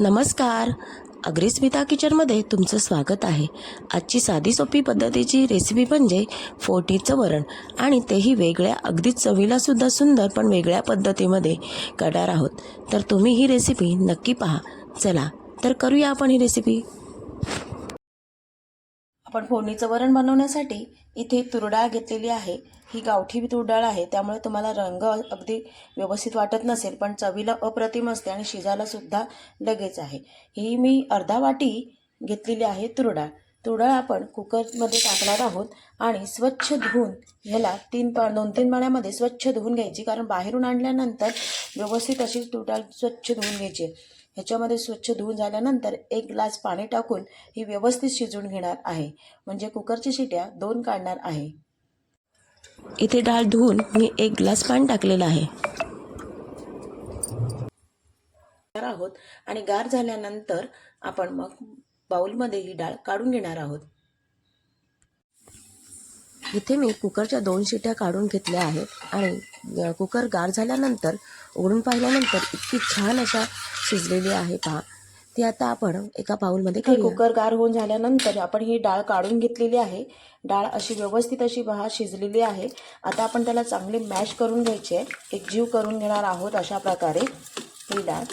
नमस्कार. अग्रिस्मिता किचनमध्ये तुमचं स्वागत आहे. आजची साधी सोपी पद्धतीची रेसिपी म्हणजे फोटीचं वरण. आणि तेही वेगळ्या अगदी चवीला सुद्धा सुंदर पण वेगळ्या पद्धतीमध्ये करणार आहोत. तर तुम्ही ही रेसिपी नक्की पहा. चला तर करूया आपण ही रेसिपी आपण फोडणीचं वरण बनवण्यासाठी इथे तुरडाळ घेतलेली आहे. ही गावठी तुरडाळ आहे. त्यामुळे तुम्हाला रंग अगदी व्यवस्थित वाटत नसेल पण चवीला अप्रतिम असते आणि शिजायला सुद्धा लगेच आहे. ही मी अर्धा वाटी घेतलेली आहे तुरडाळ. तुरडाळ आपण कुकरमध्ये टाकणार आहोत आणि स्वच्छ धुवून ह्याला तीन पा दोन तीन पाण्यामध्ये स्वच्छ धुवून घ्यायची कारण बाहेरून आणल्यानंतर व्यवस्थित अशी तुरडाळ स्वच्छ धुवून घ्यायची ह्याच्यामध्ये स्वच्छ धुवून झाल्यानंतर एक ग्लास पाणी टाकून ही व्यवस्थित शिजवून घेणार आहे. म्हणजे कुकरची शिट्या दोन काढणार आहे. इथे डाळ धुवून मी एक ग्लास पाणी टाकलेलं आहे. आहोत आणि गार झाल्यानंतर आपण मग बाऊलमध्ये ही डाळ काढून घेणार आहोत. इथे मी कुकरच्या दोन शिट्या काढून घेतल्या आहेत आणि कुकर गार झाल्यानंतर उघडून पाहिल्यानंतर इतकी छान अशा शिजलेली आहे पहा. ती आता आपण एका बाउलमध्ये कुकर गार होऊन झाल्यानंतर आपण ही डाळ काढून घेतलेली आहे. डाळ अशी व्यवस्थित अशी पहा शिजलेली आहे. आता आपण त्याला चांगली मॅश करून घ्यायची आहे. एक जीव करून घेणार आहोत अशा प्रकारे ही डाळ.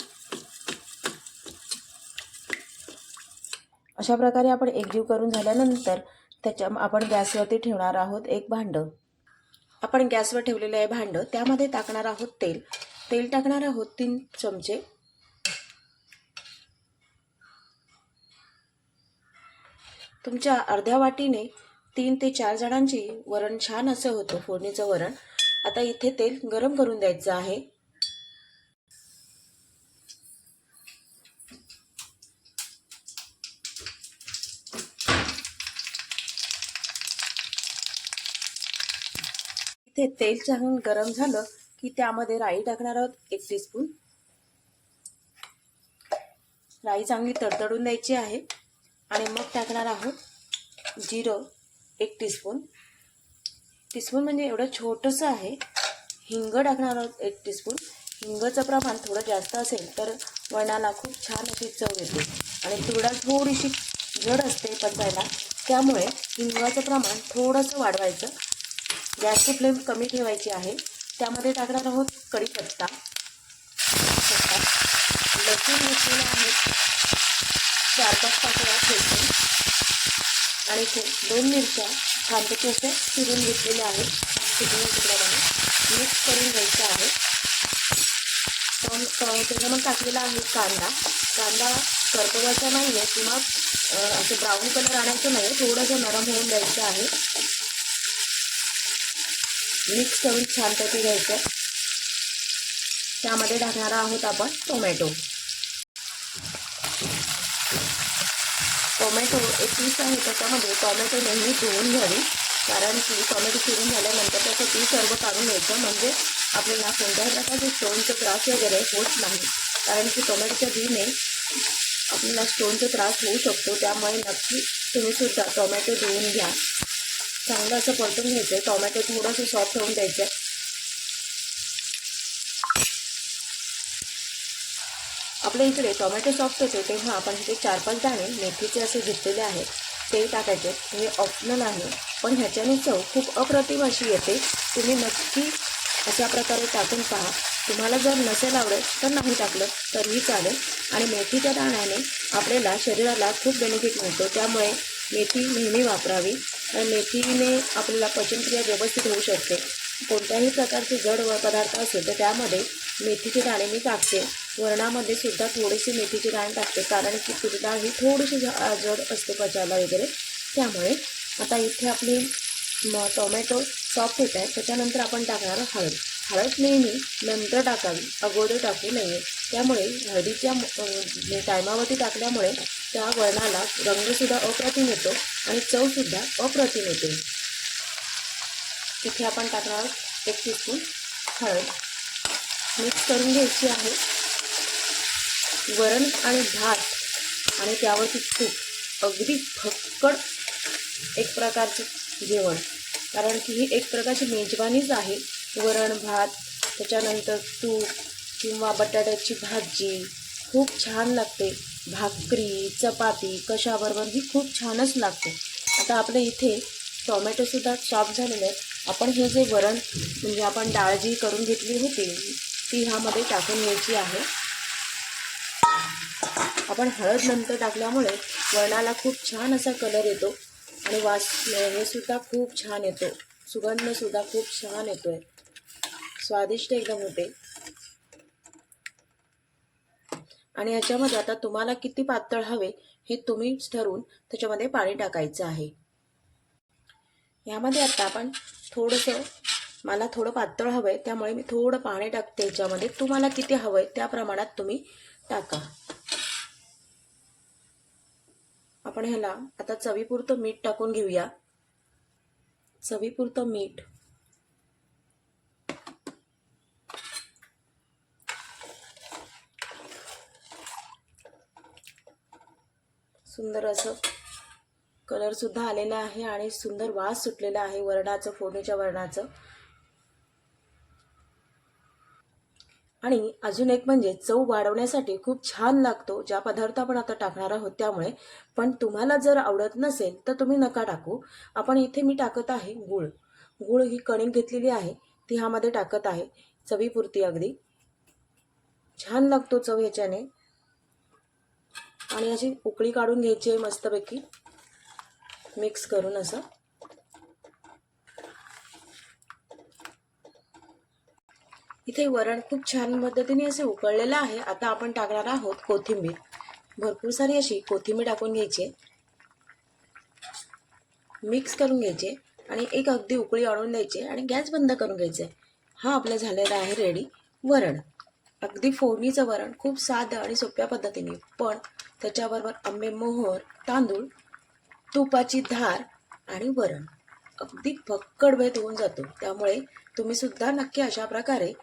अशा प्रकारे आपण एकजीव करून झाल्यानंतर त्याच्या आपण गॅसवरती ठेवणार आहोत एक भांडं. आपण गॅसवर ठेवलेलं आहे भांडं. त्यामध्ये टाकणार आहोत तेल. तेल टाकणार आहोत तीन चमचे. तुमच्या अर्ध्या वाटीने तीन ते चार जणांची वरण छान असं होतं फोडणीचं वरण. आता इथे तेल गरम करून द्यायचं आहे. इथे तेल छान गरम झालं की त्यामध्ये राई टाकणार आहोत एक टीस्पून राई चांगली तडतडून द्यायची आहे. आणि मग टाकणार आहोत जिरं एक टीस्पून टीस्पून म्हणजे एवढं छोटंसं आहे. हिंग टाकणार आहोत एक टीस्पून हिंगचं प्रमाण थोडं जास्त असेल तर वरणाला खूप छान अशी चव येते. आणि तुरडा थोडीशी जड असते पचायला. त्यामुळे हिंगाचं प्रमाण थोडंसं वाढवायचं. गॅसची फ्लेम कमी ठेवायची आहे. त्यामध्ये टाकणार आहोत कढीपत्ता पत्ता. लसूण घेतलेला आहे. चार पाच पाकळ्या ठेचून आणि ते दोन मिरच्या छानपैकी असे चिरून घेतलेल्या आहेत. चिरून तुकड्यामध्ये मिक्स करून घ्यायचं आहे. त्याच्यामध्ये टाकलेला आहे कांदा. कांदा करपवायचा नाही आहे किंवा असे असं ब्राऊन कलर आणायचं नाही थोडंसं नरम होऊन द्यायचं आहे. मिक्स करून छानपैकी घ्यायचं. त्यामध्ये आहोत आपण टोमॅटो. टोमॅटो एक पीस आहे त्याच्यामध्ये. टोमॅटो नेहमी धुवून घ्यावी. कारण की टोमॅटो चिरून झाल्यानंतर त्याचं पीस सर्व काढून घ्यायचं. म्हणजे आपल्याला कोणत्याही प्रकारचे स्टोनचा त्रास वगैरे होत नाही. कारण की टोमॅटोच्या बीने आपल्याला स्टोनचा त्रास होऊ शकतो. त्यामुळे नक्की तुम्ही सुद्धा टोमॅटो धुवून घ्या. चांगलं असं परतून घ्यायचं. आहे टोमॅटो थोडंसं सॉफ्ट होऊन द्यायचं. आपल्या इकडे टोमॅटो सॉफ्ट होते तेव्हा आपण इथे चार पाच दाणे मेथीचे असे घेतलेले आहेत. ते टाकायचे. हे ऑप्शनल आहे. पण ह्याच्याने चव खूप अप्रतिम अशी येते. तुम्ही नक्की अशा प्रकारे टाकून पहा. तुम्हाला जर नसेल आवडत तर नाही टाकलं तरीही चालेल. आणि मेथीच्या दाण्याने आपल्याला शरीराला खूप बेनिफिट मिळतो. त्यामुळे मेथी नेहमी वापरावी. आणि मेथीने आपल्याला पचनक्रिया व्यवस्थित होऊ शकते. कोणत्याही प्रकारचे जड व पदार्थ असेल तर त्यामध्ये मेथीचे दाणे मी टाकते. वरणामध्ये सुद्धा थोडेसे मेथीचे दाणे टाकते कारण की तुरी डाळ ही थोडीशी ज- जड असते पचायला वगैरे. त्यामुळे आता इथे आपली म टोमॅटो सॉफ्ट होत आहे. त्याच्यानंतर आपण टाकणार हळद. हळद नेहमी नंतर टाकावी. अगोदर टाकू नये. त्यामुळे हळदीच्या टायमावरती टाकल्यामुळे त्या वरणाला रंगसुद्धा अप्रतिम येतो आणि चवसुद्धा अप्रतिम येते. तिथे आपण टाकणार आहोत एक टीस्पून हळद. मिक्स करून घ्यायची आहे. वरण आणि भात आणि त्यावरती तूप. अगदी फक्कड एक प्रकारचं जेवण. कारण की ही एक प्रकारची मेजवानीच आहे. वरण भात त्याच्यानंतर तूप किंवा बटाट्याची भाजी. खूप छान लागते. भाकरी चपाती कशाबरोबर ही खूप छानच लागते. आता आपल्या इथे टोमॅटोसुद्धा सॉफ्ट झालेले आहेत. आपण हे जे वरण म्हणजे आपण डाळ जी करून घेतली होती ती ह्यामध्ये टाकून घ्यायची आहे. आपण हळद नंतर टाकल्यामुळे वरणाला खूप छान असा कलर येतो आणि वास हे सुद्धा खूप छान येतो. सुगंधसुद्धा खूप छान येतो आहे स्वादिष्ट एकदम होते. आणि ह्याच्यामध्ये आता तुम्हाला किती पातळ हवे हे तुम्हीच ठरवून त्याच्यामध्ये पाणी टाकायचं आहे. यामध्ये आता आपण थोडंसं मला थोडं पातळ हवं आहे त्यामुळे मी थोडं पाणी टाकते याच्यामध्ये. तुम्हाला किती हवं आहे त्या प्रमाणात तुम्ही टाका. आपण ह्याला आता चवीपुरतं मीठ टाकून घेऊया. चवीपुरतं मीठ. सुंदर असं कलरसुद्धा आलेला आहे आणि सुंदर वास सुटलेला आहे वरणाचं फोडणीच्या वरणाचं. आणि अजून एक म्हणजे चव वाढवण्यासाठी खूप छान लागतो. ज्या पदार्थ आपण आता टाकणार आहोत त्यामुळे. पण तुम्हाला जर आवडत नसेल तर तुम्ही नका टाकू. आपण इथे मी टाकत आहे गुळ. गुळ ही कणिक घेतलेली आहे. ती ह्यामध्ये टाकत आहे. चवीपुरती अगदी. छान लागतो चव ह्याच्याने आणि अशी उकळी काढून घ्यायची आहे मस्तपैकी. मिक्स करून असं. इथे वरण खूप छान पद्धतीने असे उकळलेलं आहे. आता आपण टाकणार आहोत कोथिंबीर. भरपूर सारी अशी कोथिंबीर टाकून घ्यायची मिक्स करून घ्यायचे आणि एक अगदी उकळी आणून द्यायची आणि गॅस बंद करून घ्यायचे हा आपला झालेला आहे रेडी वरण. अगदी फोडणीचं वरण. खूप साधं आणि सोप्या पद्धतीने. पण त्याच्याबरोबर आंबे मोहर तांदूळ तुपाची धार आणि वरण. अगदी फक्कड भेद होऊन जातो. त्यामुळे तुम्ही सुद्धा नक्की अशा प्रकारे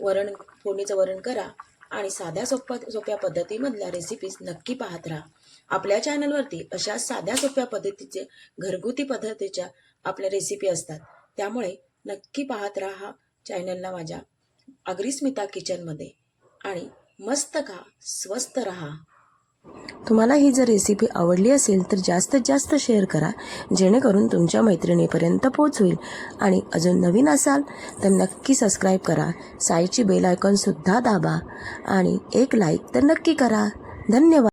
वरण फोडणीचं वरण करा आणि साध्या सोप्या सोप्या पद्धतीमधल्या रेसिपीज नक्की पाहत राहा. आपल्या चॅनलवरती अशा साध्या सोप्या पद्धतीचे घरगुती पद्धतीच्या आपल्या रेसिपी असतात. त्यामुळे नक्की पाहत राहा चॅनलला माझ्या अग्रिस्मिता किचनमध्ये आणि मस्त खा स्वस्त रहा. तुम्हाला ही जर रेसिपी आवडली असेल तर जास्तीत जास्त शेअर करा. जेणेकरून तुमच्या मैत्रिणीपर्यंत पोहोचवेल. आणि अजून नवीन असाल तर नक्की सबस्क्राईब करा. साईडची बेल आयकॉनसुद्धा दाबा. आणि एक लाईक तर नक्की करा. धन्यवाद.